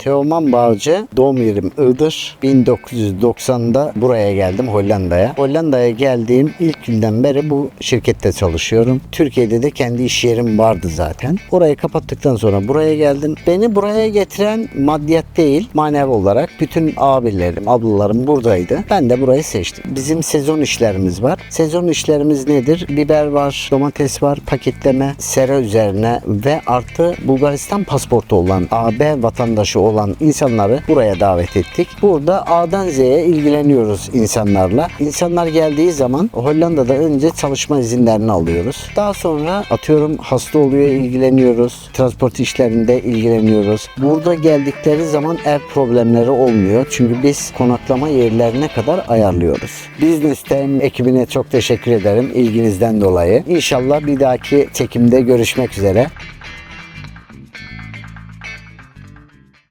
Teoman Bağcı, doğum yerim Iğdır. 1990'da buraya geldim Hollanda'ya. Hollanda'ya geldiğim ilk günden beri bu şirkette çalışıyorum. Türkiye'de de kendi iş yerim vardı zaten. Orayı kapattıktan sonra buraya geldim. Beni buraya getiren maddiyat değil, manevi olarak bütün abilerim, ablalarım buradaydı. Ben de burayı seçtim. Bizim sezon işlerimiz var. Sezon işlerimiz nedir? Biber var, domates var, paketleme, sera üzerine ve artı Bulgaristan pasportu olan, AB vatandaşı olan insanları buraya davet ettik. Burada A'dan Z'ye ilgileniyoruz insanlarla. İnsanlar geldiği zaman Hollanda'da önce çalışma izinlerini alıyoruz. Daha sonra atıyorum hasta oluyor ilgileniyoruz. Transport işlerinde ilgileniyoruz. Burada geldikleri zaman ev problemleri olmuyor. Çünkü biz konaklama yerlerine kadar ayarlıyoruz. Business Time ekibine çok teşekkür ederim ilginizden dolayı. İnşallah bir dahaki çekimde görüşmek üzere.